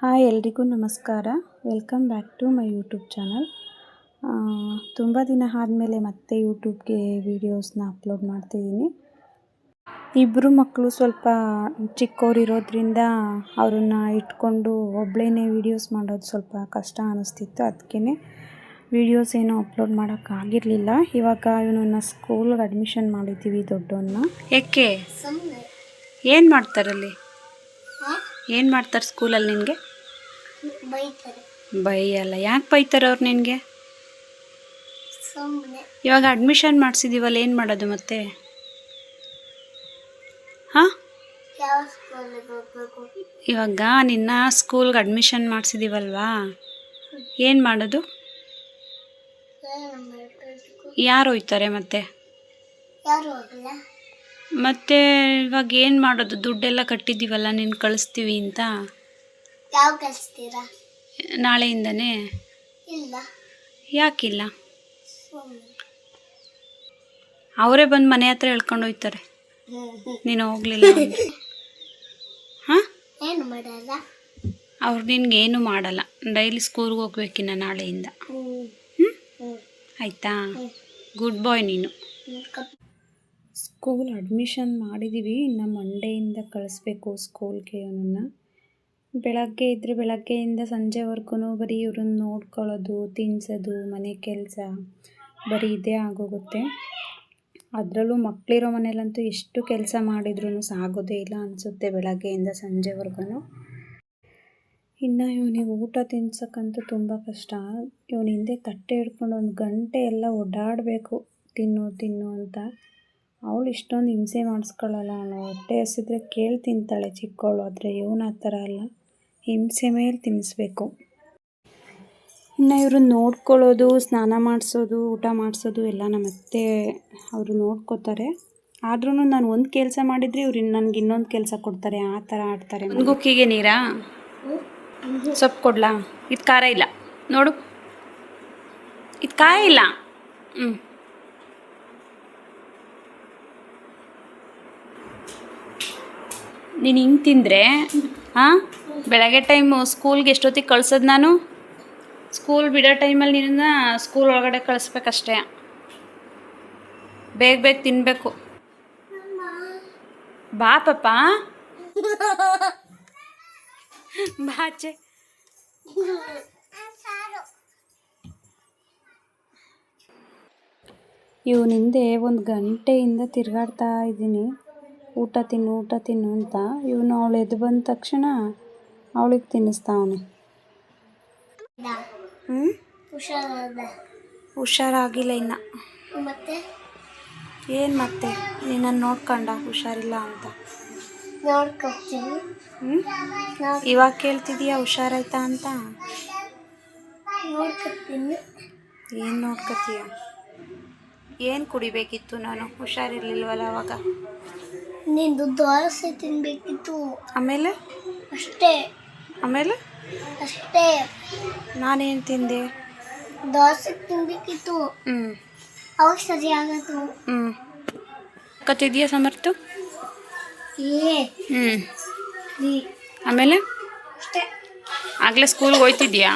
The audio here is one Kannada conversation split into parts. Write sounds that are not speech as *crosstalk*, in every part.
ಹಾಯ್ ಎಲ್ರಿಗೂ ನಮಸ್ಕಾರ. Welcome back to my YouTube channel ತುಂಬ ದಿನ ಆದಮೇಲೆ ಮತ್ತೆ ಯೂಟ್ಯೂಬ್ಗೆ ವೀಡಿಯೋಸ್ನ ಅಪ್ಲೋಡ್ ಮಾಡ್ತಿದ್ದೀನಿ. ಇಬ್ಬರು ಮಕ್ಕಳು ಸ್ವಲ್ಪ ಚಿಕ್ಕವರಿರೋದ್ರಿಂದ ಅವ್ರನ್ನ ಇಟ್ಕೊಂಡು ಒಬ್ಬಳೇನೆ ವೀಡಿಯೋಸ್ ಮಾಡೋದು ಸ್ವಲ್ಪ ಕಷ್ಟ ಅನ್ನಿಸ್ತಿತ್ತು ಅದಕ್ಕೇ ವೀಡಿಯೋಸ್ ಏನೂ ಅಪ್ಲೋಡ್ ಮಾಡೋಕ್ಕಾಗಿರಲಿಲ್ಲ ಇವಾಗ ಇವನನ್ನ ಸ್ಕೂಲ್ಗೆ ಅಡ್ಮಿಷನ್ ಮಾಡಿದ್ದೀವಿ ದೊಡ್ಡವನ್ನ ಏಕೆ? ಏನು ಮಾಡ್ತಾರಲ್ಲಿ? ಹಾಂ? ಏನು ಮಾಡ್ತಾರೆ ಸ್ಕೂಲಲ್ಲಿ ನಿನಗೆ? ಬೈತಾರೆ. ಬೈಯಲ್ಲ. ಯಾಕೆ ಬೈತಾರೆ ಅವ್ರು ನಿನಗೆ? ಸುಮ್ಮನೆ ಇವಾಗ ಅಡ್ಮಿಷನ್ ಮಾಡಿಸಿದೀವಲ್ಲ ಏನು ಮಾಡೋದು ಮತ್ತೆ? ಹಾಂ? ಯಾವ ಸ್ಕೂಲಿಗೆ ಹೋಗ್ಬೇಕು? ಇವಾಗ ನಿನ್ನ ಸ್ಕೂಲ್ಗೆ ಅಡ್ಮಿಷನ್ ಮಾಡಿಸಿದೀವಲ್ವಾ? ಏನು ಮಾಡೋದು? ಯಾರು ಹೋಯ್ತಾರೆ ಮತ್ತೆ? ಯಾರು ಹೋಗಲ್ಲ? ಮತ್ತೆ ಇವಾಗ ಏನು ಮಾಡೋದು? ದುಡ್ಡೆಲ್ಲ ಕಟ್ಟಿದ್ದೀವಲ್ಲ ನೀನು ಕಳಿಸ್ತೀವಿ ಅಂತ? ಯಾವ ಕಲಿಸ್ತೀರಾ? ನಾಳೆಯಿಂದನೇ. ಇಲ್ಲ. ಯಾಕಿಲ್ಲ? ಅವರೇ ಬಂದು ಮನೆ ಹತ್ರ ಹೇಳ್ಕೊಂಡು ಹೋಗ್ತಾರೆ ನೀನು ಹೋಗಲಿಲ್ಲ ಹಾಂ? ಏನು ಮಾಡಲ್ಲ? ಅವ್ರು ನಿನ್ಗೇನು ಮಾಡಲ್ಲ. ಡೈಲಿ ಸ್ಕೂಲ್ಗೆ ಹೋಗ್ಬೇಕಿನ್ನ ನಾಳೆಯಿಂದ. ಹ್ಞೂ ಆಯಿತಾ? ಗುಡ್ ಬಾಯ್ ನೀನು. ಸ್ಕೂಲ್ ಅಡ್ಮಿಷನ್ ಮಾಡಿದ್ದೀವಿ ಇನ್ನು ಮಂಡೆಯಿಂದ ಕಳಿಸ್ಬೇಕು ಸ್ಕೂಲ್ಗೆ ಅವನನ್ನು. ಬೆಳಗ್ಗೆ ಇದ್ದರೆ ಬೆಳಗ್ಗೆಯಿಂದ ಸಂಜೆವರೆಗೂ ಬರೀ ಇವ್ರನ್ನ ನೋಡ್ಕೊಳ್ಳೋದು ತಿನ್ನಿಸೋದು ಮನೆ ಕೆಲಸ ಬರೀ ಇದೇ ಆಗೋಗುತ್ತೆ. ಅದರಲ್ಲೂ ಮಕ್ಕಳಿರೋ ಮನೇಲಂತೂ ಎಷ್ಟು ಕೆಲಸ ಮಾಡಿದ್ರೂ ಸಾಗೋದೇ ಇಲ್ಲ ಅನಿಸುತ್ತೆ ಬೆಳಗ್ಗೆಯಿಂದ ಸಂಜೆವರೆಗೂ ಇನ್ನು ಇವನಿಗೆ ಊಟ ತಿನ್ಸೋಕ್ಕಂತೂ ತುಂಬ ಕಷ್ಟ. ಇವನ ಹಿಂದೆ ತಟ್ಟೆ ಹಿಡ್ಕೊಂಡು ಒಂದು ಗಂಟೆ ಎಲ್ಲ ಓಡಾಡಬೇಕು, ತಿನ್ನು ತಿನ್ನು ಅಂತ. ಅವಳು ಇಷ್ಟೊಂದು ಹಿಂಸೆ ಮಾಡಿಸ್ಕೊಳ್ಳಲ್ಲ ಅವಳು ಹೊಟ್ಟೆ ಹಸಿದ್ರೆ ಕೇಳಿ ತಿಂತಾಳೆ ಚಿಕ್ಕವಳು ಆದರೆ ಇವನು ಆ ಥರ ಅಲ್ಲ. ಹಿಂಸೆ ಮೇಲೆ ತಿನ್ನಿಸ್ಬೇಕು. ಇನ್ನು ಇವರು ನೋಡ್ಕೊಳ್ಳೋದು ಸ್ನಾನ ಮಾಡಿಸೋದು ಊಟ ಮಾಡಿಸೋದು ಎಲ್ಲ ನಮ್ಮ ಅತ್ತೆ ಅವರು ನೋಡ್ಕೋತಾರೆ. ಆದ್ರೂ ನಾನು ಒಂದು ಕೆಲಸ ಮಾಡಿದರೆ ಇವ್ರು ನನಗೆ ಇನ್ನೊಂದು ಕೆಲಸ ಕೊಡ್ತಾರೆ ಆ ಥರ ಆಡ್ತಾರೆ ಗುಕ್ಕಿಗೆ ನೀರಾ? ಸೊಪ್ಪು ಕೊಡ್ಲಾ? ಇದು ಖಾರ ಇಲ್ಲ. ನೋಡು. ಇದು ಕಾಯ ಇಲ್ಲ. ಹ್ಞೂ ನೀನು ಹಿಂಗೆ ತಿಂದರೆ ಹಾಂ? ಬೆಳಗ್ಗೆ ಟೈಮು ಸ್ಕೂಲ್ಗೆ ಎಷ್ಟೊತ್ತಿಗೆ ಕಳ್ಸೋದು ನಾನು? ಸ್ಕೂಲ್ ಬಿಡೋ ಟೈಮಲ್ಲಿ ನಿನ್ನ ಸ್ಕೂಲ್ ಒಳಗಡೆ ಕಳಿಸ್ಬೇಕಷ್ಟೇ. ಬೇಗ ಬೇಗ ತಿನ್ನಬೇಕು ಬಾ ಪಾಪ ಬಾಚೆ ಇವನಿಂದೆ ಒಂದು ಗಂಟೆಯಿಂದ ತಿರುಗಾಡ್ತಾ ಇದ್ದೀನಿ. ಊಟ ತಿನ್ನು ಊಟ ತಿನ್ನು ಅಂತ ಇವನು ಅವಳು ಎದ್ದು ಬಂದ ತಕ್ಷಣ ಅವಳಿಗೆ ತಿನ್ನಿಸ್ತಾವನೆ ಹ್ಞೂ ಹುಷಾರಾಗಿಲ್ಲ ಇನ್ನು. ಮತ್ತೆ? ಏನು ಮತ್ತೆ? ನಿನ್ನನ್ನು ನೋಡ್ಕೊಂಡ ಹುಷಾರಿಲ್ಲ ಅಂತ. ನೋಡ್ಕೊತೀನಿ. ಹ್ಞೂ ಇವಾಗ ಕೇಳ್ತಿದೀಯಾ ಹುಷಾರಾಯ್ತಾ ಅಂತ? ನೋಡ್ಕೊತೀನಿ. ಏನು ನೋಡ್ಕೊತೀಯ? ಏನು ಕುಡಿಬೇಕಿತ್ತು ನಾನು? ಹುಷಾರಿರ್ಲಿಲ್ವಲ್ಲ ಅವಾಗ? ನಿಂದು ದೋಸೆ ತಿನ್ಬೇಕಿತ್ತು. ಆಮೇಲೆ? ಅಷ್ಟೇ. ಆಮೇಲೆ? ಅಷ್ಟೇ. ನಾನೇನು ತಿಂದೆ? ದೋಸೆ ತಿನ್ಬೇಕಿತ್ತು. ಹ್ಞೂ ಅವಾಗ ಸರಿ ಆಗತ್ತು ಹ್ಞೂ ಕತ್ತಿದೆಯಾ ಸಮರ್ಥು? ಏ. ಹ್ಞೂ ನೀ ಆಮೇಲೆ? ಅಷ್ಟೇ. ಆಗಲೇ ಸ್ಕೂಲ್ಗೆ ಹೋಯ್ತಿದ್ಯಾ?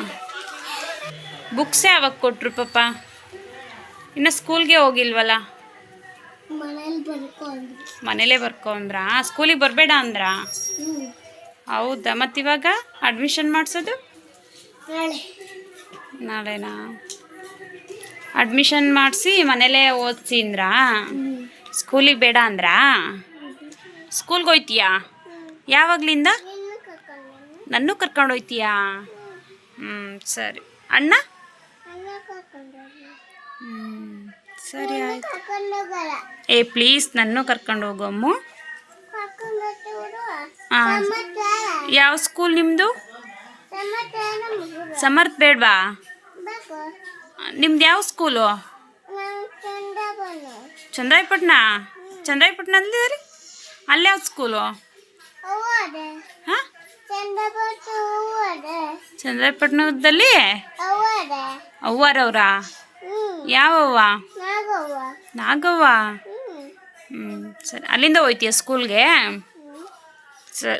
ಬುಕ್ಸೇ ಯಾವಾಗ ಕೊಟ್ರು ಪಾಪ. ಇನ್ನು ಸ್ಕೂಲ್ಗೆ ಹೋಗಿಲ್ವಲ್ಲ? ಮನೇಲಿ ಬರ್ಕೋ ಅಂದ್ರಾ. ಸ್ಕೂಲಿಗೆ ಬರಬೇಡ ಅಂದ್ರಾ? ಹೌದಾ? ಮತ್ತಿವಾಗ ಅಡ್ಮಿಷನ್ ಮಾಡಿಸೋದು? ನಾಳೆ. ನಾಳೆನಾ? ಅಡ್ಮಿಷನ್ ಮಾಡಿಸಿ ಮನೇಲೇ ಓದಿಸಿ ಅಂದ್ರಾ? ಸ್ಕೂಲಿಗೆ ಬೇಡ ಅಂದ್ರಾ? ಸ್ಕೂಲ್ಗೆ ಹೋಯ್ತೀಯಾ? ಯಾವಾಗ್ಲಿಂದ? ನನ್ನೂ ಕರ್ಕೊಂಡು ಹೋಯ್ತೀಯಾ? ಹ್ಞೂ ಸರಿ. ಅಣ್ಣ? ಸರಿ ಆಯ್ತು. ಏ ಪ್ಲೀಸ್ ನನ್ನ ಕರ್ಕೊಂಡು ಹೋಗಮ್ಮು ಹಾಂ ಯಾವ ಸ್ಕೂಲ್ ನಿಮ್ಮದು ಸಮರ್ಥ ಬೇಡವಾ? ನಿಮ್ದು ಯಾವ ಸ್ಕೂಲು ಚಂದ್ರಾಯಪಟ್ಟಣ? ಚಂದ್ರಾಯಪಟ್ಟಣ ಚಂದ್ರಾಯಪಟ್ಟಣ ರೀ ಅಲ್ಲಿ ಯಾವ ಸ್ಕೂಲು ಹಾಂ? ಚಂದ್ರಾಯಪಟ್ಟಣದಲ್ಲಿ? ಅವ್ವಾರವ್ರಾ ಯಾವವ್ವ? ನಾಗವ್ವ. ಹ್ಞೂ ಸರಿ. ಅಲ್ಲಿಂದ ಹೋಯ್ತೀಯ ಸ್ಕೂಲ್ಗೆ?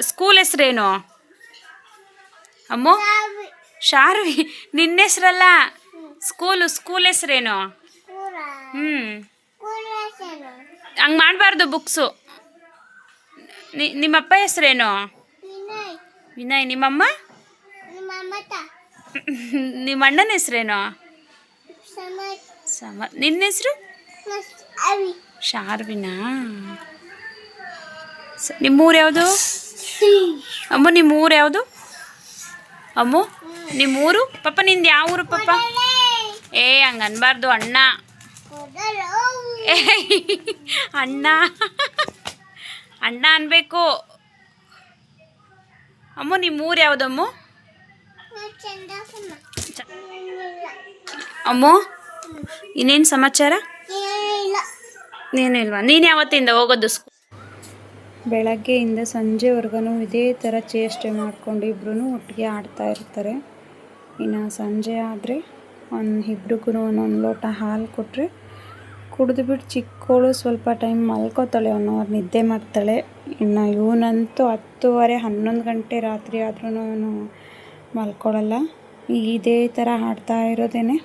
ಸ್ಕೂಲ್ ಹೆಸ್ರೇನು? ಅಮ್ಮು? ಶಾರ್ವಿ. ನಿನ್ನ ಹೆಸ್ರಲ್ಲ? School school ಹೆಸ್ರೇನು? ಹ್ಞೂ ಹಂಗೆ ಮಾಡಬಾರ್ದು ಬುಕ್ಸು. ನಿಮ್ಮಪ್ಪ ಹೆಸ್ರೇನು? ವಿನಯ್. ವಿನಯ್. ನಿಮ್ಮಮ್ಮ? ನಿಮ್ಮ ಅಣ್ಣನ ಹೆಸ್ರೇನು? ಸಮತ್ ಸಮ ನಿನ್ನ ಹೆಸರು? ಶಾರ್ವಿನಾ? ನಿಮ್ಮೂರು ಯಾವುದು? ಅಮ್ಮ ನಿಮ್ಮೂರು ಯಾವುದು? ಅಮ್ಮು ನಿಮ್ಮೂರು? ಪಪ್ಪ ನಿಂದು ಯಾವ ಊರು ಪಪ್ಪ? ಏ ಹಂಗೆ ಅನ್ಬಾರ್ದು ಅಣ್ಣ *laughs* ಅಣ್ಣ. ಅಣ್ಣ ಅನ್ಬೇಕು. ಅಮ್ಮ ನಿಮ್ಮೂರು ಯಾವುದಮ್ಮು ಅಮ್ಮು, ಇನ್ನೇನು ಸಮಾಚಾರ? ನೀನು ಇಲ್ವಾ ನೀನು ಯಾವತ್ತಿಂದ ಹೋಗೋದು ಸ್ಕೂಲ್ ಬೆಳಗ್ಗೆಯಿಂದ ಸಂಜೆವರೆಗೂ ಇದೇ ಥರ ಚೇಷ್ಟೆ ಮಾಡಿಕೊಂಡು ಇಬ್ಬರೂ ಒಟ್ಟಿಗೆ ಆಡ್ತಾ ಇರ್ತಾರೆ. ಇನ್ನು ಸಂಜೆ ಆದರೆ ಒಂದು ಇಬ್ರಿಗೂ ಒಂದೊಂದು ಲೋಟ ಹಾಲು ಕೊಟ್ಟರೆ ಕುಡಿದ್ಬಿಟ್ಟು ಚಿಕ್ಕವಳು ಸ್ವಲ್ಪ ಟೈಮ್ ಮಲ್ಕೋತಾಳೆ ಅವನು ಅವ್ರು ನಿದ್ದೆ ಮಾಡ್ತಾಳೆ. ಇನ್ನು ಇವನಂತೂ ಹತ್ತುವರೆ ಹನ್ನೊಂದು ಗಂಟೆ ರಾತ್ರಿ ಆದ್ರೂ ಅವನು ಮಲ್ಕೊಳ್ಳಲ್ಲ ಇದೇ ಥರ ಹಾಡ್ತಾ ಇರೋದೇನೆ.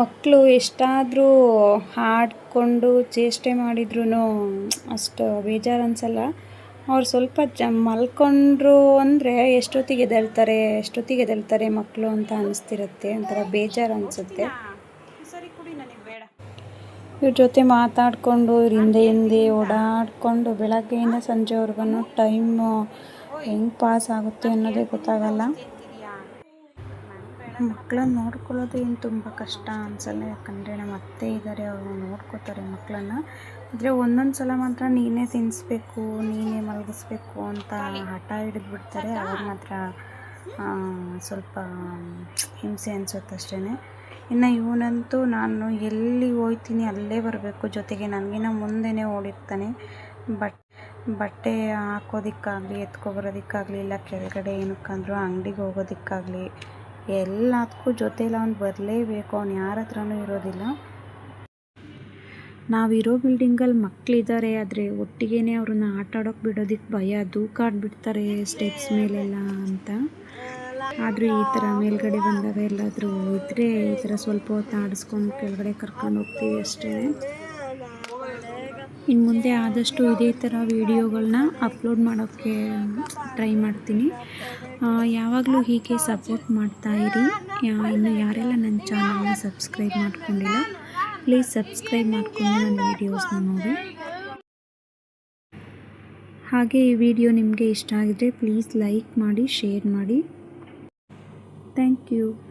ಮಕ್ಕಳು ಎಷ್ಟಾದರೂ ಹಾಡಿಕೊಂಡು ಚೇಷ್ಟೆ ಮಾಡಿದ್ರೂ ಅಷ್ಟು ಬೇಜಾರು ಅನಿಸಲ್ಲ ಅವ್ರು ಸ್ವಲ್ಪ ಜ ಮಲ್ಕೊಂಡ್ರು ಅಂದರೆ ಎಷ್ಟೊತ್ತಿಗೆ ಎದ್ದೇಳ್ತಾರೆ ಎಷ್ಟೊತ್ತಿಗೆ ಎದ್ದೇಳ್ತಾರೆ ಮಕ್ಕಳು ಅಂತ ಅನಿಸ್ತಿರುತ್ತೆ, ಒಂಥರ ಬೇಜಾರು ಅನಿಸುತ್ತೆ ಇವ್ರ ಜೊತೆ ಮಾತಾಡಿಕೊಂಡು, ಇವ್ರ ಹಿಂದೆ ಹಿಂದೆ ಓಡಾಡಿಕೊಂಡು, ಬೆಳಗ್ಗೆಯಿಂದ ಸಂಜೆವರೆಗೂ ಟೈಮು ಹೆಂಗೆ ಪಾಸ್ ಆಗುತ್ತೆ ಅನ್ನೋದೇ ಗೊತ್ತಾಗಲ್ಲ. ಮಕ್ಕಳನ್ನ ನೋಡ್ಕೊಳ್ಳೋದು ಏನು ತುಂಬ ಕಷ್ಟ ಅನ್ಸೋಲ್ಲ. ಯಾಕಂದರೆ ನಮ್ಮ ಅತ್ತೆ ಇದ್ದಾರೆ ಅವರು ನೋಡ್ಕೋತಾರೆ ಮಕ್ಕಳನ್ನ. ಆದರೆ ಒಂದೊಂದು ಸಲ ಮಾತ್ರ ನೀನೇ ತಿನ್ನಿಸ್ಬೇಕು ನೀನೇ ಮಲಗಿಸ್ಬೇಕು ಅಂತ ಹಠ ಹಿಡಿದ್ಬಿಡ್ತಾರೆ. ಅವ್ರು ಮಾತ್ರ ಸ್ವಲ್ಪ ಹಿಂಸೆ ಅನ್ಸುತ್ತೆ ಅಷ್ಟೇ ಇನ್ನು ಇವನಂತೂ ನಾನು ಎಲ್ಲಿ ಹೋಯ್ತೀನಿ ಅಲ್ಲೇ ಬರಬೇಕು. ಜೊತೆಗೆ ನನಗಿನ ಮುಂದೆನೇ ಓಡಿರ್ತಾನೆ. ಬಟ್, ಬಟ್ಟೆ ಹಾಕೋದಕ್ಕಾಗಲಿ, ಎತ್ಕೊಬರೋದಕ್ಕಾಗಲಿ, ಇಲ್ಲ ಕೆಳಗಡೆ ಏನಕ್ಕಂದ್ರೂ ಅಂಗಡಿಗೆ ಹೋಗೋದಕ್ಕಾಗಲಿ ಎಲ್ಲದಕ್ಕೂ ಜೊತೆಯಲ್ಲಿ ಅವ್ನು ಬರಲೇಬೇಕು, ಅವ್ನು ಯಾರ ಹತ್ರನೂ ಇರೋದಿಲ್ಲ. ನಾವಿರೋ ಬಿಲ್ಡಿಂಗಲ್ಲಿ ಮಕ್ಕಳಿದ್ದಾರೆ ಆದರೆ ಒಟ್ಟಿಗೆನೇ ಅವ್ರನ್ನ ಆಟ ಆಡೋಕೆ ಬಿಡೋದಕ್ಕೆ ಭಯ ದೂಕಾಡ್ಬಿಡ್ತಾರೆ ಸ್ಟೆಪ್ಸ್ ಮೇಲೆಲ್ಲ ಅಂತ. ಆದರೂ ಈ ಥರ ಮೇಲ್ಗಡೆ ಬಂದಾಗ ಎಲ್ಲಾದರೂ ಇದ್ದರೆ ಈ ಥರ ಸ್ವಲ್ಪ ಹೊತ್ತು ಆಡಿಸ್ಕೊಂಡು ಕೆಳಗಡೆ ಕರ್ಕೊಂಡು ಹೋಗ್ತೀವಿ ಅಷ್ಟೇ. ಇನ್ನು ಮುಂದೆ ಆದಷ್ಟು ಇದೇ ಥರ ವೀಡಿಯೋಗಳನ್ನ ಅಪ್ಲೋಡ್ ಮಾಡೋಕ್ಕೆ ಟ್ರೈ ಮಾಡ್ತೀನಿ. ಯಾವಾಗಲೂ ಹೀಗೆ ಸಪೋರ್ಟ್ ಮಾಡ್ತಾ ಇರಿ. ಯಾ- ಇನ್ನು ಯಾರೆಲ್ಲ ನನ್ನ ಚಾನಲ್ನ ಸಬ್ಸ್ಕ್ರೈಬ್ ಮಾಡ್ಕೊಂಡಿಲ್ಲ, ಪ್ಲೀಸ್ ಸಬ್ಸ್ಕ್ರೈಬ್ ಮಾಡಿಕೊಂಡು ನನ್ನ ವೀಡಿಯೋಸ್ನ ನೋಡಿ. ಹಾಗೆ ಈ ವಿಡಿಯೋ ನಿಮಗೆ ಇಷ್ಟ ಆಗಿದ್ರೆ ಪ್ಲೀಸ್ ಲೈಕ್ ಮಾಡಿ, ಶೇರ್ ಮಾಡಿ. Thank you.